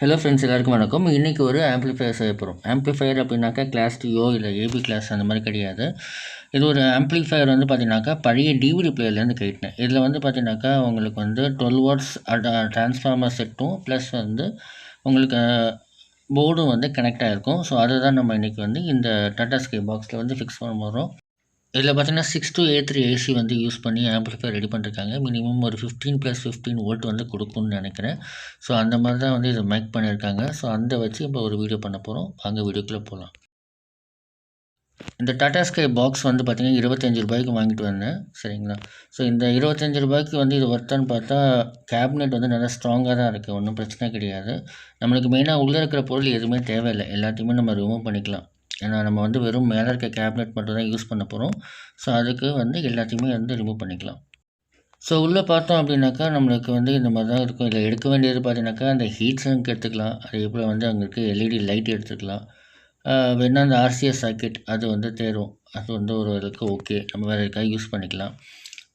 Hello friends எல்லாருக்கும் வணக்கம். இன்றைக்கி ஒரு ஆம்ப்ளிஃபையர் செய்ய போகிறோம் ஆம்ப்ளிஃபையர் அப்படின்னாக்கா கிளாஸ் டூயோ இல்லை ஏபி கிளாஸ் அந்த மாதிரி கிடையாது. இது ஒரு ஆம்ப்ளிஃபையர் வந்து பார்த்தீங்கன்னாக்கா பழைய டிவிடி பிளேயர்லேருந்து கேட்டேன். இதில் வந்து பார்த்தீங்கன்னாக்கா உங்களுக்கு வந்து டுவெல் வாட்ஸ் ட்ரான்ஸ்ஃபார்மர் செட்டும் ப்ளஸ் வந்து உங்களுக்கு போர்டும் வந்து கனெக்ட் ஆகிருக்கும் ஸோ அதை தான் நம்ம இன்றைக்கி வந்து இந்த டாட்டா ஸ்கை பாக்ஸில் வந்து ஃபிக்ஸ் பண்ண போகிறோம் இதில் பார்த்தீங்கன்னா six two A three AC வந்து யூஸ் பண்ணி ஆம்பிளிஃபையர் ரெடி பண்ணிருக்காங்க. மினிமம் ஒரு ஃபிஃப்டீன் ப்ளஸ் ஃபிஃப்டீன் வோல்ட் வந்து கொடுக்கும்னு நினைக்கிறேன். ஸோ அந்த மாதிரி தான் வந்து இதை மேக் பண்ணியிருக்காங்க ஸோ அந்த வச்சு இப்போ ஒரு வீடியோ பண்ண போகிறோம் அங்கே வீடியோக்குள்ளே போகலாம். இந்த டாடா ஸ்கை பாக்ஸ் வந்து பார்த்திங்கன்னா இருபத்தஞ்சி ரூபாய்க்கு வாங்கிட்டு வந்தேன். சரிங்களா? ஸோ இந்த இருபத்தஞ்சி ரூபாய்க்கு வந்து இது ஒர்த்தான்னு பார்த்தா கேபினெட் வந்து நல்லா ஸ்ட்ராங்காக தான் இருக்குது ஒன்றும் பிரச்சனை கிடையாது. நம்மளுக்கு மெயினாக உள்ளே இருக்கிற பொருள் எதுவுமே தேவையில்லை. எல்லாத்தையுமே நம்ம ரிமூவ் பண்ணிக்கலாம். ஏன்னா நம்ம வந்து வெறும் மேலே இருக்க கேபினெட் மட்டும் தான் யூஸ் பண்ண போகிறோம் ஸோ அதுக்கு வந்து எல்லாத்தையுமே வந்து ரிமூவ் பண்ணிக்கலாம். ஸோ உள்ளே பார்த்தோம் அப்படின்னாக்கா நம்மளுக்கு வந்து இந்த மாதிரி தான் இருக்கும். இதில் எடுக்க வேண்டியது பார்த்தீங்கன்னாக்கா அந்த ஹீட் சங்க் எடுத்துக்கலாம். அதே போல் வந்து அங்கே இருக்க எல்இடி லைட் எடுத்துக்கலாம் வேணால் அந்த ஆர்சிஎஸ் சாக்கெட் அது வந்து தேரும். அது வந்து ஒரு அளவுக்கு ஓகே நம்ம வேறு எதுக்காக யூஸ் பண்ணிக்கலாம்.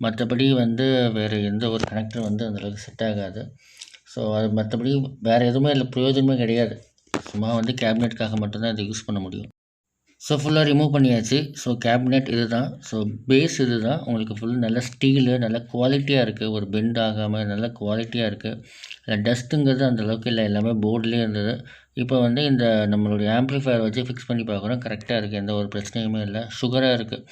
மற்றபடி வந்து வேறு எந்த ஒரு கனெக்டர் வந்து அந்தளவுக்கு செட் ஆகாது. ஸோ அது மற்றபடி வேறு எதுவுமே இல்லை பிரயோஜனமே கிடையாது. சும்மா வந்து கேபினெட்டுக்காக மட்டும்தான் இதை யூஸ் பண்ண முடியும். ஸோ ஃபுல்லாக ரிமூவ் பண்ணியாச்சு. ஸோ கேபினெட் இது தான் ஸோ பேஸ் இது தான் உங்களுக்கு ஃபுல் நல்ல ஸ்டீலு நல்ல குவாலிட்டியாக இருக்குது ஒரு பெண்ட் ஆகாமல் நல்ல குவாலிட்டியாக இருக்குது இல்லை டஸ்ட்டுங்கிறது அந்தளவுக்கு இல்லை. எல்லாமே போர்ட்லேயே இருந்தது. இப்போ வந்து இந்த நம்மளுடைய ஆம்ப்ளிஃபயர் வச்சு ஃபிக்ஸ் பண்ணி பார்க்குறோம். கரெக்டாக இருக்குது எந்த ஒரு பிரச்சனையுமே இல்லை. சுகராக இருக்குது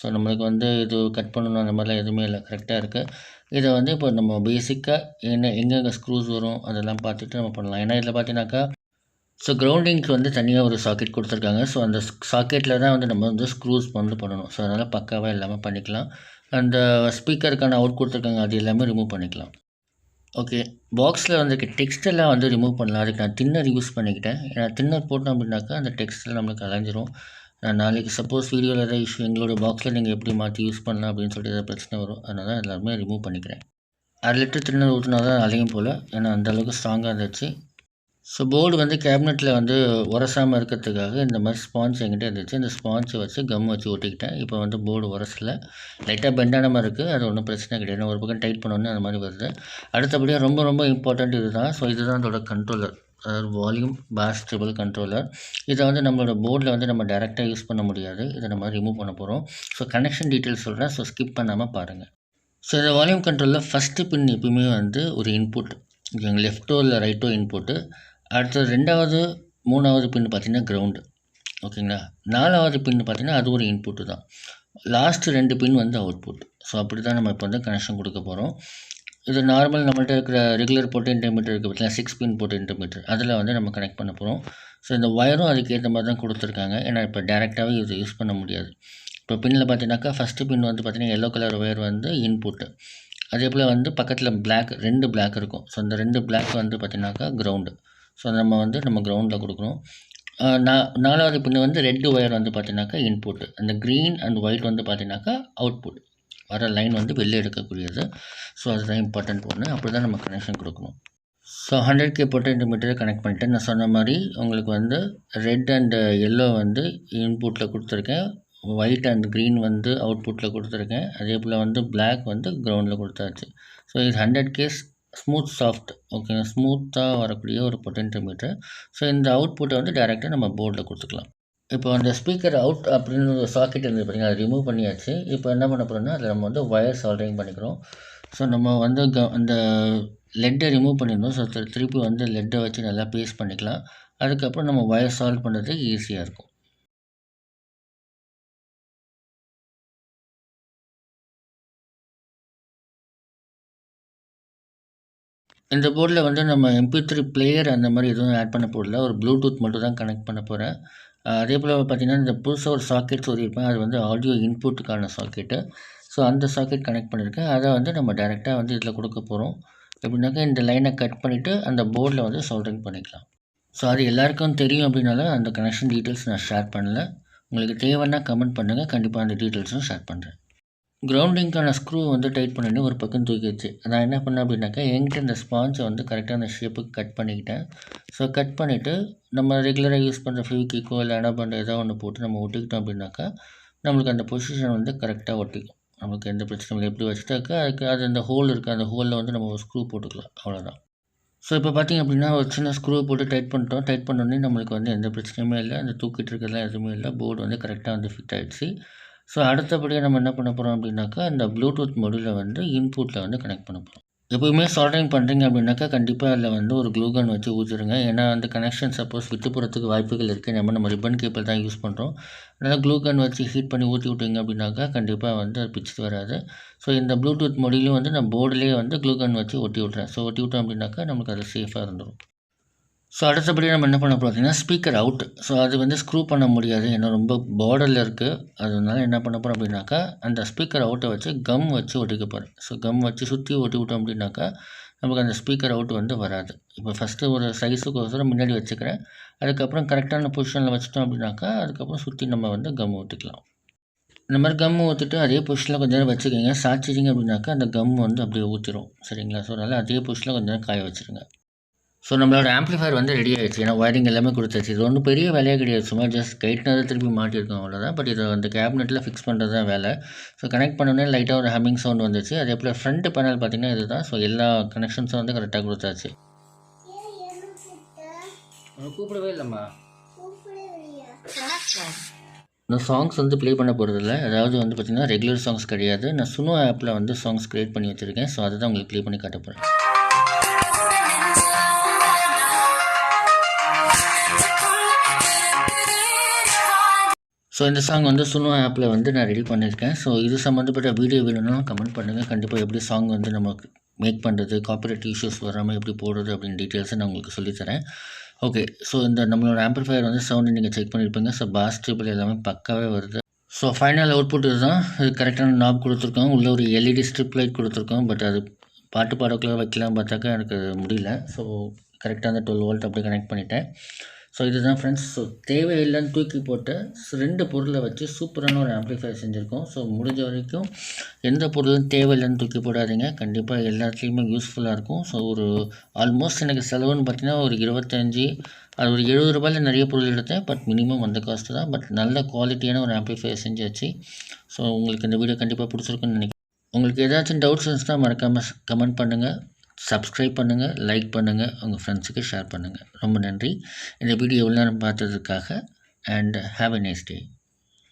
ஸோ நம்மளுக்கு வந்து இது கட் பண்ணணும் அந்த மாதிரிலாம் எதுவுமே இல்லை. கரெக்டாக இருக்குது இதை வந்து இப்போ நம்ம பேசிக்காக என்ன எங்கெங்கே ஸ்க்ரூஸ் வரும் அதெல்லாம் பார்த்துட்டு நம்ம பண்ணலாம். ஏன்னா இதில் பார்த்தீங்கன்னாக்கா ஸோ க்ரௌண்டிங்க்கு வந்து தனியாக ஒரு சாக்கெட் கொடுத்துருக்காங்க. ஸோ அந்த சாக்கெட்டில் தான் வந்து நம்ம வந்து ஸ்க்ரூஸ் வந்து பண்ணணும். ஸோ அதனால் பக்காவாக எல்லாமே பண்ணிக்கலாம். அந்த ஸ்பீக்கருக்கான uh, அவுட் கொடுத்துருக்காங்க. அது எல்லாமே ரிமூவ் பண்ணிக்கலாம். ஓகே பாக்ஸில் வந்துருக்க டெக்ஸ்டெல்லாம் வந்து ரிமூவ் பண்ணலாம். அதுக்கு நான் தின்னர் யூஸ் பண்ணிக்கிட்டேன். ஏன்னா தின்னர் போட்டோம் அப்படின்னாக்கா அந்த டெக்ஸ்டில் நம்மளுக்கு அலைஞ்சிரும். நான் நாளைக்கு சப்போஸ் வீடியோவில் ஏதாவது இஷ்யூ எங்களோட பாக்ஸில் நீங்கள் எப்படி மாற்றி யூஸ் பண்ணலாம் அப்படின்னு சொல்லிட்டு ஏதாவது பிரச்சனை வரும். அதனால் தான் எல்லாருமே ரிமூவ் பண்ணிக்கிறேன். அரை லிட்டர் தின்னர் ஊற்றினா தான் அலையும் போல். ஏன்னா அந்தளவுக்கு ஸ்ட்ராங்காக இருந்துச்சு. ஸோ போர்டு வந்து கேபினெட்டில் வந்து உரசாமல் இருக்கிறதுக்காக இந்த மாதிரி ஸ்பான்ஸ் என்கிட்ட இருந்துச்சு. இந்த ஸ்பான்ஸை வச்சு கம் வச்சு ஒட்டிக்கிட்டேன். இப்போ வந்து போர்டு உரசல. லைட்டாக பெண்டான மாதிரி இருக்குது அது ஒன்றும் பிரச்சனை கிடையாது. ஒரு பக்கம் டைட் பண்ணோன்னே அந்த மாதிரி வருது. அடுத்தபடியாக ரொம்ப ரொம்ப இம்பார்ட்டண்ட் இது தான் ஸோ இதுதான் அதோட கண்ட்ரோலர் அதாவது வால்யூம் பாஸ் ட்ரிபிள் கண்ட்ரோலர் இதை வந்து நம்மளோட போர்டில் வந்து நம்ம டேரெக்டாக யூஸ் பண்ண முடியாது. இதை நம்ம ரிமூவ் பண்ண போகிறோம் ஸோ கனெக்ஷன் டீட்டெயில்ஸ் சொல்கிறேன் ஸோ ஸ்கிப் பண்ணாமல் பாருங்கள் ஸோ இந்த வால்யூம் கண்ட்ரோலில் ஃபஸ்ட்டு பின் எப்பவுமே வந்து ஒரு இன்புட் ஓகேங்க லெஃப்ட்டோ இல்லை ரைட்டோ இன்புட்டு அடுத்தது ரெண்டாவது மூணாவது பின் பார்த்திங்கன்னா கிரவுண்டு ஓகேங்களா? நாலாவது பின் பார்த்திங்கன்னா அது ஒரு இன்புட்டு தான். லாஸ்ட்டு ரெண்டு பின் வந்து அவுட்புட் ஸோ அப்படி தான் நம்ம இப்போ வந்து கனெக்ஷன் கொடுக்க போகிறோம் இது நார்மல் நம்மள்கிட்ட இருக்கிற ரெகுலர் போட்டு இன்டர்மீட்டர் இருக்குது பார்த்தீங்கன்னா சிக்ஸ் பின் போட்டு இன்டர்மீட்டர் அதில் வந்து நம்ம கனெக்ட் பண்ண போகிறோம் ஸோ இந்த ஒயரும் அதுக்கேற்ற மாதிரி தான் கொடுத்துருக்காங்க. ஏன்னா இப்போ டேரெக்டாகவே இது யூஸ் பண்ண முடியாது. இப்போ பின்னில் பார்த்தீங்கன்னாக்கா ஃபஸ்ட்டு பின் வந்து பார்த்திங்கன்னா எல்லோ கலர் ஒயர் வந்து இன்புட்டு அதே போல் வந்து பக்கத்தில் பிளாக் ரெண்டு பிளாக் இருக்கும். ஸோ அந்த ரெண்டு பிளாக் வந்து பார்த்திங்கனாக்கா கிரவுண்டு ஸோ நம்ம வந்து நம்ம கிரவுண்டில் கொடுக்கணும். நான் நாலாவது பின்னு வந்து ரெட்டு ஒயர் வந்து பார்த்தீங்கன்னாக்கா இன்புட்டு அந்த க்ரீன் அண்ட் ஒயிட் வந்து பார்த்தீங்கன்னாக்கா அவுட்புட் வர லைன் வந்து வெளில எடுக்கக்கூடியது. ஸோ அதுதான் இம்பார்ட்டண்ட் ஒன்று அப்படி தான் நம்ம கனெக்ஷன் கொடுக்கணும். ஸோ ஹண்ட்ரட் கே போட்டு மீட்டரை கனெக்ட் பண்ணிட்டேன் நான் சொன்ன மாதிரி உங்களுக்கு வந்து ரெட் அண்டு எல்லோ வந்து இன்புட்டில் கொடுத்துருக்கேன். ஒயிட் அண்ட் க்ரீன் வந்து அவுட்புட்டில் கொடுத்துருக்கேன். அதே போல் வந்து பிளாக் வந்து கிரவுண்டில் கொடுத்தாச்சு. ஸோ இது ஹண்ட்ரட் கேஸ் ஸ்மூத் சாஃப்ட் ஓகேங்க ஸ்மூத்தாக வரக்கூடிய ஒரு பொட்டென்டோமீட்டர் ஸோ இந்த அவுட்புட்டை வந்து டேரெக்டாக நம்ம போர்டில் கொடுத்துக்கலாம். இப்போ அந்த ஸ்பீக்கர் அவுட் அப்படின்னு ஒரு சாக்கெட் இருந்தது பார்த்தீங்கன்னா அதை ரிமூவ் பண்ணியாச்சு. இப்போ என்ன பண்ண போகிறோம்னா அதில் நம்ம வந்து ஒயர் சால்டரிங் பண்ணிக்கிறோம். ஸோ நம்ம வந்து க அந்த லெட்டை ரிமூவ் பண்ணியிருந்தோம் ஸோ திருப்பி வந்து லெட்டை வச்சு நல்லா பேஸ்ட் பண்ணிக்கலாம். அதுக்கப்புறம் நம்ம ஒயர் சால்வ் பண்ணுறதுக்கு ஈஸியாக இருக்கும். இந்த போர்டில் வந்து நம்ம எம்பி த்ரீ பிளேயர் அந்த மாதிரி எதுவும் ஆட் பண்ண போடல ஒரு ப்ளூடூத் மட்டும் தான் கனெக்ட் பண்ண போகிறேன் அதே போல் பார்த்திங்கன்னா இந்த புதுசாக ஒரு சாக்கெட் சொல்லியிருப்பேன். அது வந்து ஆடியோ இன்புட்டுக்கான சாக்கெட்டு ஸோ அந்த சாக்கெட் கனெக்ட் பண்ணியிருக்கேன். அதை வந்து நம்ம டேரெக்டாக வந்து இதில் கொடுக்க போகிறோம் எப்படின்னாக்கா இந்த லைனை கட் பண்ணிவிட்டு அந்த போர்டில் வந்து சோல்டரிங் பண்ணிக்கலாம். ஸோ அது எல்லாருக்கும் தெரியும் அப்படின்னால அந்த கனெக்ஷன் டீட்டெயில்ஸ் நான் ஷேர் பண்ணல. உங்களுக்கு தேவைன்னா கமெண்ட் பண்ணுங்கள் கண்டிப்பாக அந்த டீட்டெயில்ஸும் ஷேர் பண்ணுறேன் கிரவுண்டிங்க்கான ஸ்க்ரூ வந்து டைட் பண்ணிட்டு ஒரு பக்கம் தூக்கிடுச்சு நான் என்ன பண்ணேன் அப்படின்னாக்கா என்கிட்ட இந்த ஸ்பான்ஸை வந்து கரெக்டாக அந்த ஷேப்புக்கு கட் பண்ணிக்கிட்டேன். ஸோ கட் பண்ணிவிட்டு நம்ம ரெகுலராக யூஸ் பண்ணுற ஃபியூக்கிக்கோ இல்லை அனபண்ட் ஏதோ ஒன்று போட்டு நம்ம ஒட்டிக்கிட்டோம் அப்படின்னாக்கா நம்மளுக்கு அந்த பொசிஷன் வந்து கரெக்டாக ஒட்டிக்கும். நமக்கு எந்த பிரச்சனையும் இல்லை. எப்படி வச்சுட்டாக்கா அதுக்கு அது அந்த ஹோல் இருக்குது அந்த ஹோலில் வந்து நம்ம ஒரு ஸ்க்ரூ போட்டுக்கலாம். அவ்வளோதான் ஸோ இப்போ பார்த்திங்க அப்படின்னா ஒரு சின்ன ஸ்க்ரூ போட்டு டைட் பண்ணிட்டோம். டைட் பண்ணோடனே நம்மளுக்கு வந்து எந்த பிரச்சனையுமே இல்லை. அந்த தூக்கிட்டு இருக்கிறதுலாம் எதுவுமே இல்லை. போர்டு வந்து கரெக்டாக வந்து ஃபிட் ஆகிடுச்சு ஸோ அடுத்தபடியாக நம்ம என்ன பண்ண போகிறோம் அப்படின்னாக்கா அந்த ப்ளூடூத் மொடியில் வந்து இன்புட்டில் வந்து கனெக்ட் பண்ண போகிறோம் எப்போயுமே சால்டரிங் பண்ணுறீங்க அப்படின்னாக்கா கண்டிப்பாக அதில் வந்து ஒரு க்ளூகன் வச்சு ஊற்றிடுங்க ஏன்னா அந்த கனெக்ஷன் சப்போஸ் விட்டு போகிறதுக்கு வாய்ப்புகள் இருக்குது நம்ம நம்ம ரிப்பன் கேபிள் தான் யூஸ் பண்ணுறோம் அதனால் க்ளூகன் வச்சு ஹீட் பண்ணி ஊற்றி விட்டிங்க அப்படின்னாக்கா கண்டிப்பாக வந்து அது பிச்சு வராது. ஸோ இந்த ப்ளூடூத் மொடியிலையும் வந்து நான் போர்டிலே வந்து க்ளூகன் வச்சு ஒட்டி விட்றேன். ஸோ ஒட்டி விட்டோம் அப்படின்னாக்கா நமக்கு அது சேஃபாக இருந்துடும் ஸோ அடுத்தபடி நம்ம என்ன பண்ண போகிறோம் அப்படின்னா ஸ்பீக்கர் அவுட் ஸோ அது வந்து ஸ்க்ரூ பண்ண முடியாது. ஏன்னா ரொம்ப பார்டரில் இருக்குது அதனால என்ன பண்ண போகிறோம் அப்படின்னாக்கா அந்த ஸ்பீக்கர் அவுட்டை வச்சு கம் வச்சு ஒட்டிக்க போகிறேன் ஸோ கம் வச்சு சுற்றி ஒட்டி விட்டோம் அப்படின்னாக்கா நமக்கு அந்த ஸ்பீக்கர் அவுட் வந்து வராது. இப்போ ஃபஸ்ட்டு ஒரு சைஸுக்கு ஒருத்தரம் முன்னாடி வச்சுக்கிறேன். அதுக்கப்புறம் கரெக்டான பொசிஷனில் வச்சுட்டோம் அப்படின்னாக்கா அதுக்கப்புறம் சுற்றி நம்ம வந்து கம் ஊற்றிக்கலாம் இந்த மாதிரி கம் ஊற்றிட்டு அதே பொசிஷனில் கொஞ்ச நேரம் வச்சுக்கோங்க. சாய்ச்சிட்டிங்க அப்படின்னாக்கா அந்த கம் வந்து அப்படியே ஊற்றிடும் சரிங்களா? ஸோ அதனால் அதே பொசிஷனில் கொஞ்ச நேரம் காய வச்சுருங்க. ஸோ நம்மளோட ஆம்ப்ளிஃபயர் வந்து ரெடி ஆயிடுச்சு. ஏன்னா ஒயரிங் எல்லாமே கொடுத்தாச்சு. இது ஒன்றும் பெரிய வேலையே கிடையாது. சும்மா ஜஸ்ட் கைட்னதை திருப்பி மாட்டியிருக்கோம் அவ்வளோதான் பட் இதை வந்து கேபினெட்டில் ஃபிக்ஸ் பண்ணுறது தான் வேலை. ஸோ கனெக்ட் பண்ணோன்னே லைட்டாக ஒரு ஹம்மிங் சவுண்ட் வந்துச்சு. அதே போல் ஃப்ரண்ட் பேனல் பார்த்தீங்கன்னா இதுதான். ஸோ எல்லா கனெக்ஷன்ஸும் வந்து கரெக்டாக கொடுத்தாச்சு. கூப்பிடவே இல்லைம்மா. நான் சாங்ஸ் வந்து ப்ளே பண்ண போகிறதில்ல அதாவது வந்து பார்த்திங்கன்னா ரெகுலர் சாங்ஸ் கிடையாது. நான் சுனோ ஆப்பில் வந்து சாங்ஸ் க்ரியேட் பண்ணி வச்சுருக்கேன். ஸோ அதை தான் உங்களுக்கு ப்ளே பண்ணி காட்ட போகிறேன் ஸோ இந்த சாங் வந்து சுனோ ஆப்பில் வந்து நான் ரெடி பண்ணியிருக்கேன். ஸோ இது சம்மந்தப்பட்ட வீடியோ வேணும்னா கமெண்ட் பண்ணுங்கள் கண்டிப்பாக எப்படி சாங் வந்து நமக்கு மேக் பண்ணுறது காப்பரேட் இஷ்யூஸ் வராமல் எப்படி போடுறது அப்படின்னு டீட்டெயில்ஸை நான் உங்களுக்கு சொல்லித்தரேன் ஓகே ஸோ இந்த நம்மளோட ஆம்பிளிஃபையர் வந்து சவுண்டு நீங்கள் செக் பண்ணியிருப்பீங்க ஸோ பாஸ் ட்ரிபிள் எல்லாமே பக்காவே வருது. ஸோ ஃபைனல் அவுட்புட் இதுதான். இது கரெக்டான நாப் கொடுத்துருக்கோம். உள்ள ஒரு எல்இடி ஸ்ட்ரிப் லைட் கொடுத்துருக்கோம். பட் அது பாட்டு பாடக்குள்ளே வைக்கலாம் பார்த்தாக்கா எனக்கு முடியல. ஸோ கரெக்டாக அந்த டுவெல் வோல்ட் அப்படியே கனெக்ட் பண்ணிட்டேன். ஸோ இதுதான் ஃப்ரெண்ட்ஸ் ஸோ தேவையில்லைன்னு தூக்கி போட்டு ரெண்டு பொருளை வச்சு சூப்பரான ஒரு ஆம்ப்ளிஃபையர் செஞ்சுருக்கோம். ஸோ முடிஞ்ச வரைக்கும் எந்த பொருளும் தேவையில்லைன்னு தூக்கி போடாதீங்க. கண்டிப்பாக எல்லாத்துலேயுமே யூஸ்ஃபுல்லாக இருக்கும். ஸோ ஒரு ஆல்மோஸ்ட் எனக்கு செலவுன்னு பார்த்தீங்கன்னா ஒரு இருபத்தஞ்சி அது ஒரு எழுபது ரூபாயில் நிறைய பொருள் எடுத்தேன். பட் மினிமம் அந்த காஸ்ட்டு தான். பட் நல்ல குவாலிட்டியான ஒரு ஆம்ப்ளிஃபையர் செஞ்சாச்சு. ஸோ உங்களுக்கு இந்த வீடியோ கண்டிப்பாக பிடிச்சிருக்குன்னு நினைக்கிறேன். உங்களுக்கு ஏதாச்சும் டவுட்ஸ் இருந்துச்சுன்னா மறக்காமல் கமெண்ட் பண்ணுங்கள் சப்ஸ்கிரைப் பண்ணுங்கள் லைக் பண்ணுங்கள் உங்கள் ஃப்ரெண்ட்ஸுக்கு ஷேர் பண்ணுங்கள் ரொம்ப நன்றி. இந்த வீடியோ எவ்வளோ நேரம் பார்த்ததுக்காக and have a nice day